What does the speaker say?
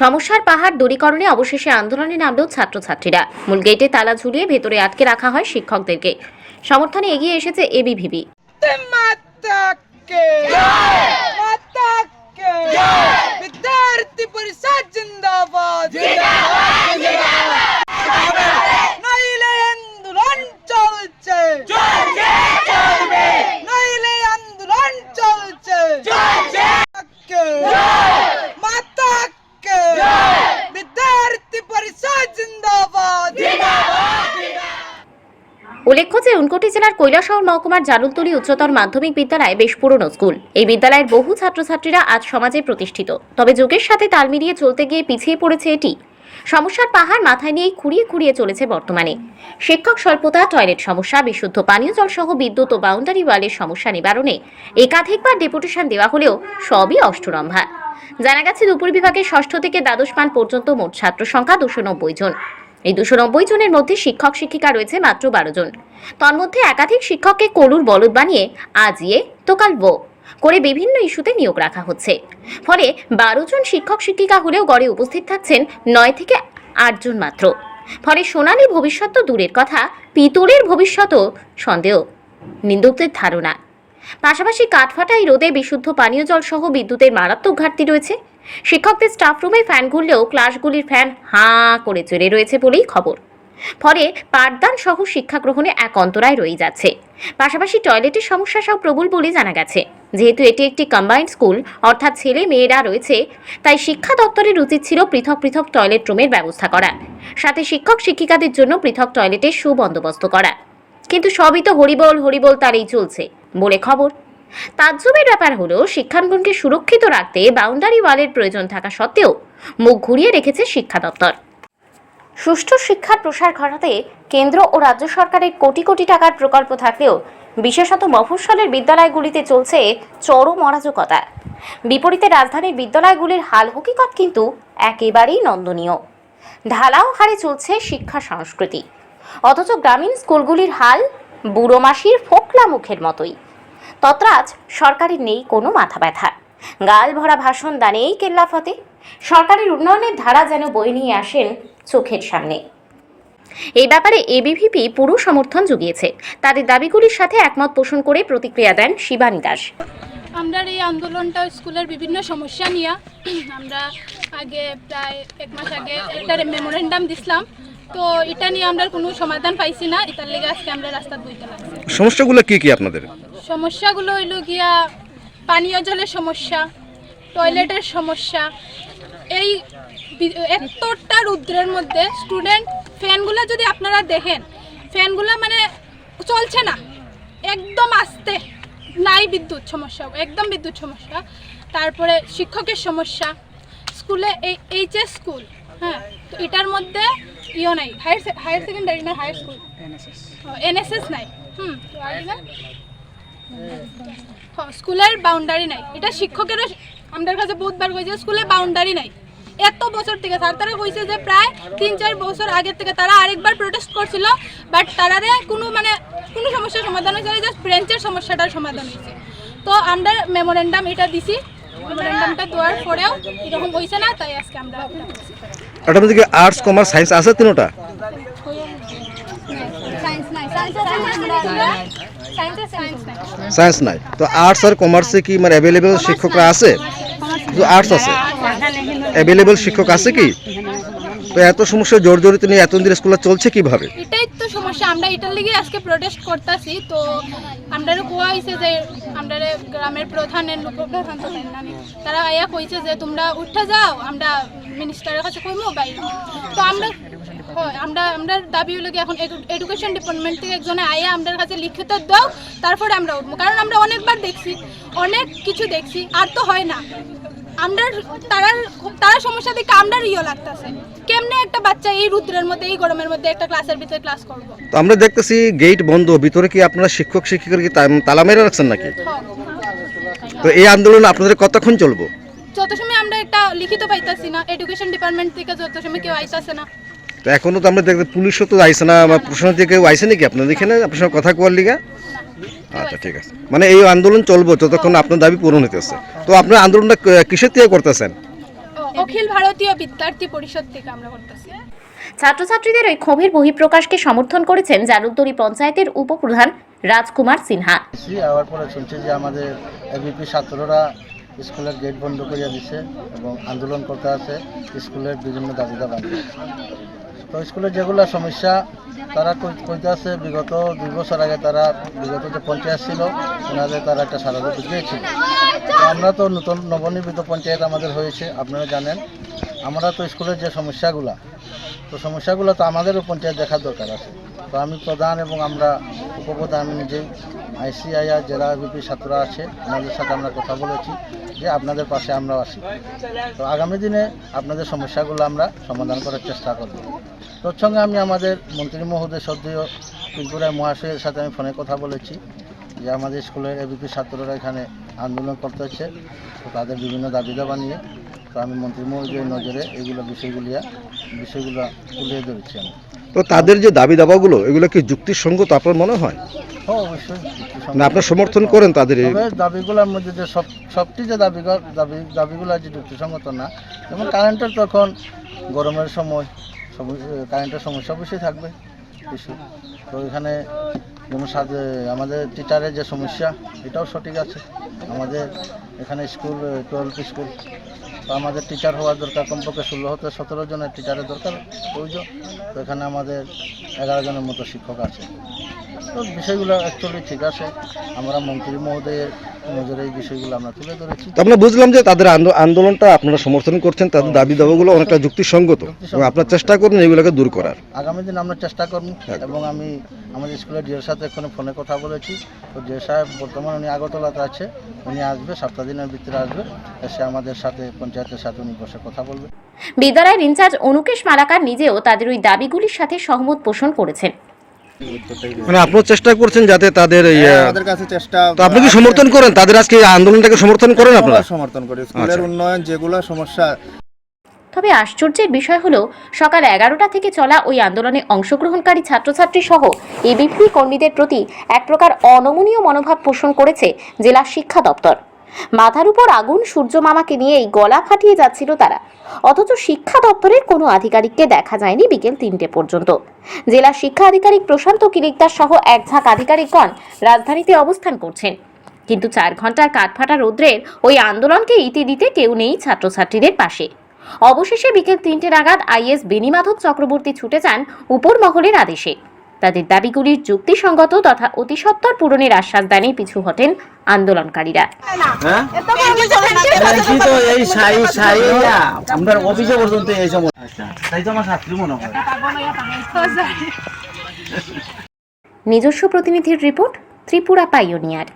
সমস্যার পাহাড় দূরীকরণে অবশেষে আন্দোলনে নামলেও ছাত্রছাত্রীরা। মূল গেটে তালা ঝুলিয়ে ভেতরে আটকে রাখা হয় শিক্ষকদেরকে। সমর্থনে এগিয়ে এসেছে এবিভিবি বিদ্যার্থী পরিষদ উল্লেখ্য যে উনকোটি জেলার কৈলাসহর মহকুমার জালুলতলি উচ্চতর মাধ্যমিক বিদ্যালয় বেশ পুরনো স্কুল। এই বিদ্যালয়ের বহু ছাত্রছাত্রীরা আজ সমাজে প্রতিষ্ঠিত। তবে যুগের সাথে তাল মিলিয়ে চলতে গিয়ে পিছিয়ে পড়েছে এটি। সমস্যার পাহাড় মাথায় নিয়েই খুঁড়িয়ে খুঁড়িয়ে চলেছে বর্তমানে। শিক্ষক স্বল্পতা, টয়লেট সমস্যা, বিশুদ্ধ পানীয় জল সহ বিদ্যুৎ ও বাউন্ডারি ওয়ালের সমস্যা নিবারণে একাধিকবার ডেপুটেশন দেওয়া হলেও সবই অষ্টরম্ভা। জানা গেছে, দুপুর বিভাগের ষষ্ঠ থেকে দ্বাদশ পান পর্যন্ত মোট ছাত্র সংখ্যা দুশো নব্বই জন। এই দুশো নব্বই জনের মধ্যে শিক্ষক শিক্ষিকা রয়েছে মাত্র বারো জন। তন্মধ্যে একাধিক শিক্ষককে কলুর বলদ বানিয়ে আজিয়ে তো কাল বো করে বিভিন্ন ইস্যুতে নিয়োগ রাখা হচ্ছে। ফলে বারো জন শিক্ষক শিক্ষিকা হলেও গড়ে উপস্থিত থাকছেন নয় থেকে আটজন মাত্র। ফলে সোনালী ভবিষ্যৎ তো দূরের কথা, পিতলের ভবিষ্যতও সন্দেহ, নিন্দুকদের ধারণা। পাশাপাশি কাঠফাটাই রোদে বিশুদ্ধ পানীয় জল সহ বিদ্যুতের মারাত্মক ঘাটতি রয়েছে। শিক্ষকদের স্টাফ রুমে ফ্যান ঘুরলেও ক্লাসগুলির ফ্যান হাঁ করে চলে রয়েছে বলেই খবর। ফলে পাঠদান সহ শিক্ষা গ্রহণে এক অন্তরায় রয়ে যাচ্ছে। পাশাপাশি টয়লেটের সমস্যা সব প্রবল বলে জানা গেছে। যেহেতু এটি একটি কম্বাইন্ড স্কুল অর্থাৎ ছেলে মেয়েরা রয়েছে, তাই শিক্ষা দপ্তরের উচিত ছিল পৃথক পৃথক টয়লেট রুমের ব্যবস্থা করা। সাথে শিক্ষক শিক্ষিকাদের জন্য পৃথক টয়লেটের সুবন্দোবস্ত করা। কিন্তু সবই তো হরিবল হরিবল তারই চলছে, বলে খবর। তাজ্জবের ব্যাপার হলো, শিক্ষাঙ্গনকে সুরক্ষিত রাখতে বাউন্ডারি ওয়ালের প্রয়োজন থাকা সত্ত্বেও মুখ ঘুরিয়ে রেখেছে শিক্ষা দপ্তর। সুষ্ঠু শিক্ষার প্রসার ঘটাতে কেন্দ্র ও রাজ্য সরকারের কোটি কোটি টাকার প্রকল্প থাকলেও বিশেষত মফস্বলের বিদ্যালয়গুলিতে চলছে চরম অরাজকতা। বিপরীতে রাজধানীর বিদ্যালয়গুলির হাল হকিকত কিন্তু একেবারেই নন্দনীয়। ঢালাও হারে চলছে শিক্ষা সংস্কৃতি। অথচ গ্রামীণ স্কুলগুলির হাল বুড়ো মাসির ফোকলা মুখের মতোই। তত্রাজ সরকারের নেই কোনো মাথা ব্যথা। গাল ভরা ভাষণ দানেই কেল্লাফতে সরকারের উন্নয়নের ধারা যেন বয়ে নিয়ে আসেন চোখের সামনে। এই ব্যাপারে এবিভিপি পুরো সমর্থন জুগিয়েছে। তাদের দাবিগুলির সাথে একমত পোষণ করে প্রতিক্রিয়া দেন শিবানী দাস। আমরা এই আন্দোলনটা স্কুলের বিভিন্ন সমস্যা নিয়ে আমরা আগে প্রায় এক মাস আগে একটা মেমোরেন্ডাম দিছিলাম। তো এটা নিয়ে আমরা কোনো সমাধান পাইছি না। এটার লেগে আজকে আমরা রাস্তা বইতে লাগছি। সমস্যাগুলো কি কি আপনাদের? সমস্যাগুলো হইল গিয়া পানীয় জলের সমস্যা টয়লেটের সমস্যা। এই এতটা রুদ্রের মধ্যে স্টুডেন্ট ফ্যানগুলো যদি আপনারা দেখেন ফ্যানগুলো মানে চলছে না। একদম আস্তে নাই বিদ্যুৎ সমস্যা একদম বিদ্যুৎ সমস্যা। তারপরে শিক্ষকের সমস্যা। স্কুলে এই এইচএস স্কুল হ্যাঁ তো এটার মধ্যে ইও নাই। হায়ার হায়ার সেকেন্ডারি না হায়ার স্কুল এনএসএস নাই। হুম স্কুলের বাউন্ডারি নাই। এটা শিক্ষকেরও আমাদের কাছে বহুতবার কইছে স্কুলে বাউন্ডারি নাই। এত বছর থেকে স্যার তারা কইছে যে প্রায় তিন চার বছর আগের থেকে তারা আরেকবার প্রোটেস্ট করছিল বাট তারারে কোনো মানে কোনো সমস্যার সমাধান হয়েছে জাস্ট ব্রেঞ্চের সমস্যাটার সমাধান হয়েছে। তো আমরা মেমোরেন্ডাম এটা দিছি। মেমোরেন্ডামটা দেওয়ার পরেও এরকম হয়েছে না তাই আজকে আমরা। ওটার মধ্যে কি আর্টস কমার্স সায়েন্স আছে তিনোটা? সায়েন্স নাই। তো আর্টস আর কমার্সে কি মানে অ্যাভেলেবেল শিক্ষকরা আছে? শুধু আর্টস আছে? অ্যাভেলেবেল শিক্ষক আছে কি? তো এত সমস্যা জর্জরিত নিয়ে এতদিন স্কুলে চলছে কীভাবে? এটাই তো সমস্যা। আমরা এটার লিগে আজকে প্রোটেস্ট করতেছি। তো আমরা কোয়া হয়েছে যে আমরা গ্রামের প্রধানের উপপ্রধান তো তাই না নি। তারা আয়া কইছে যে তোমরা উঠে যাও আমরা মিনিস্টারের কাছে কইমো বাইরে তো আমরা হয় আমরা আমরা দাবি হলো কি এখন এডুকেশন ডিপার্টমেন্ট থেকে একজনে আয়া আমাদের কাছে লিখিত দাও তারপরে আমরা উঠবো। কারণ আমরা অনেকবার দেখছি অনেক কিছু দেখছি আর তো হয় না। আমরা তারা তারা সমস্যা দেখে আমরা ইয়ে লাগতেছে। কেমনে একটা বাচ্চা এই রুদ্রের মধ্যে এই গরমের মধ্যে একটা ক্লাসের ভিতরে ক্লাস করব? তো আমরা দেখতেছি গেট বন্ধ ভিতরে কি আপনারা শিক্ষক শিক্ষিকার কি তালা মেরে রাখছেন নাকি? তো এই আন্দোলন আপনাদের কতক্ষণ চলবো? যত সময় আমরা একটা লিখিত পাইতাছি না এডুকেশন ডিপার্টমেন্ট থেকে যত সময় কেউ আইতাছে না। তো এখনও তো আমরা দেখতে পুলিশও তো আইসে না বা প্রশাসন থেকে কেউ আইসে নাকি? আপনাদের এখানে আপনার সঙ্গে কথা কোয়ার লিগা? আচ্ছা ঠিক আছে। মানে এই আন্দোলন চলবো যতক্ষণ আপনার দাবি পূরণ হইতেছে। তো আপনার আন্দোলনটা কিসের থেকে করতেছেন? অখিল ভারতীয় বিদ্যার্থী পরিষদ থেকে আমরা করতেছি। ছাত্রছাত্রীদের ওই ক্ষোভের বহিঃপ্রকাশকে সমর্থন করেছেন জারুলতলি পঞ্চায়েতের উপপ্রধান রাজকুমার সিনহা। এসি পরে শুনছি যে আমাদের এবিপি ছাত্ররা স্কুলের গেট বন্ধ করিয়া দিছে এবং আন্দোলন করতে আছে স্কুলের বিভিন্ন দাবি দাবা তো স্কুলের যেগুলো সমস্যা, তারা কই- কইতে আছে বিগত দুই বছর আগে তারা বিগত যে পঞ্চায়েত ছিল, ওনাদের তারা একটা সারাদিন দিয়েছিল তো আমরা তো নতুন নবনির্মিত পঞ্চায়েত আমাদের হয়েছে, আপনারা জানেন। আমরা তো স্কুলের যে সমস্যাগুলা, তো সমস্যাগুলো তো আমাদেরও পঞ্চায়েত দেখার দরকার আছে। তো আমি প্রধান এবং আমরা উপপ্রধান আমি নিজেই। আইসিআইআর জেলা বিপি ছাত্ররা আছে, ওনাদের সাথে আমরা কথা বলেছি যে আপনাদের পাশে আমরাও আসি তো আগামী দিনে আপনাদের সমস্যাগুলো আমরা সমাধান করার চেষ্টা করব। তৎসঙ্গে আমি আমাদের মন্ত্রী মহোদয় সদ্যীয় ত্রিপুরায় মহাশয়ের সাথে আমি ফোনে কথা বলেছি যে আমাদের স্কুলের এবিপি ছাত্ররা এখানে আন্দোলন করতে হচ্ছে, তো তাদের বিভিন্ন দাবি দাবা নিয়ে তো আমি মন্ত্রী মহোদয়ের নজরে এইগুলো বিষয়গুলিয়া বিষয়গুলো তুলে ধরেছি আমি। তো তাদের যে দাবি দাবাগুলো এগুলো কি যুক্তিসঙ্গত আপনার মনে হয়? হ্যাঁ অবশ্যই না আপনার সমর্থন করেন তাদের দাবিগুলোর মধ্যে যে সব সবটি যে দাবি দাবি দাবিগুলো যে যুক্তিসঙ্গত না। যেমন কারেন্টের তখন গরমের সময় সব- কারেন্টের সমস্যা অবশ্যই থাকবে কিছু তো এখানে যেমন আমাদের টিচারের যে সমস্যা এটাও সঠিক আছে। আমাদের এখানে স্কুল টুয়েলভ স্কুল তো আমাদের টিচার হওয়ার দরকার, কমপক্ষে ষোলো হতে সতেরো জনের টিচারের দরকার, প্রয়োজন। তো এখানে আমাদের এগারো জনের মতো শিক্ষক আছে। তো বিষয়গুলো অ্যাকচুয়ালি ঠিক আছে। আমরা মন্ত্রী মহোদয়ের নজরে এই বিষয়গুলো আমরা তুলে ধরেছি। আমরা বুঝলাম যে তাদের আন্দো- আন্দোলনটা আপনারা সমর্থন করছেন তাদের দাবি দাবাগুলো অনেকটা যুক্তিসঙ্গত। এবং আপনার চেষ্টা করুন এগুলোকে দূর করার। আগামী দিন আমরা চেষ্টা করব এবং আমি আমাদের স্কুলের ডিএর সাথে এখানে ফোনে কথা বলেছি। তো ডিএ সাহেব বর্তমানে উনি আগরতলাতে আছে। উনি আসবে সপ্তাহ দিনের ভিতরে আসবে। এসে আমাদের সাথে পঞ্চায়েতের সাথে উনি বসে কথা বলবে। বিদ্যালয়ের ইনচার্জ অনুকেশ মালাকার নিজেও তাদের ওই দাবিগুলির সাথে সহমত পোষণ করেছেন। মানে আপনারা চেষ্টা করছেন যাতে তাদের হ্যাঁ, কাছে চেষ্টা তো আপনি কি সমর্থন করেন? তাদের আজকে এই আন্দোলনটাকে সমর্থন করেন আপনারা? সমর্থন করি। স্কুলের আচ্ছা। উন্নয়ন যেগুলো সমস্যা তবে আশ্চর্যের বিষয় হলো সকাল এগারোটা থেকে চলা ওই আন্দোলনে অংশগ্রহণকারী ছাত্রছাত্রী সহ এবিপি কর্মীদের প্রতি এক প্রকার অনমনীয় মনোভাব পোষণ করেছে জেলা শিক্ষা দপ্তর। মাথার উপর আগুন সূর্য মামাকে নিয়ে এই গলা ফাটিয়ে যাচ্ছিল তারা। অথচ শিক্ষা দপ্তরের কোনো আধিকারিককে দেখা যায়নি বিকেল তিনটে পর্যন্ত। জেলা শিক্ষা আধিকারিক প্রশান্ত কিরিকদার সহ এক ঝাঁক আধিকারিকগণ রাজধানীতে অবস্থান করছেন। কিন্তু চার ঘণ্টার কাঠফাটা রৌদ্রের ওই আন্দোলনকে ইতি দিতে কেউ নেই ছাত্রছাত্রীদের পাশে। অবশেষে বিকেল তিনটে নাগাদ আইএস বেনিমাধব চক্রবর্তী ছুটে যান উপর মহলের আদেশে। তাদের দাবিগুলির যুক্তিসঙ্গত তথা অতিসত্বর পূরণের আশ্বাস দানে পিছু হটেন আন্দোলনকারীরা। বলছি তো এই সাই সাই না আপনার অফিসে পর্যন্ত এই সময়। আচ্ছা তাই তো আমার ছাত্রী মনে হয়। নিজস্ব প্রতিনিধির রিপোর্ট ত্রিপুরা পাইওনিয়ার।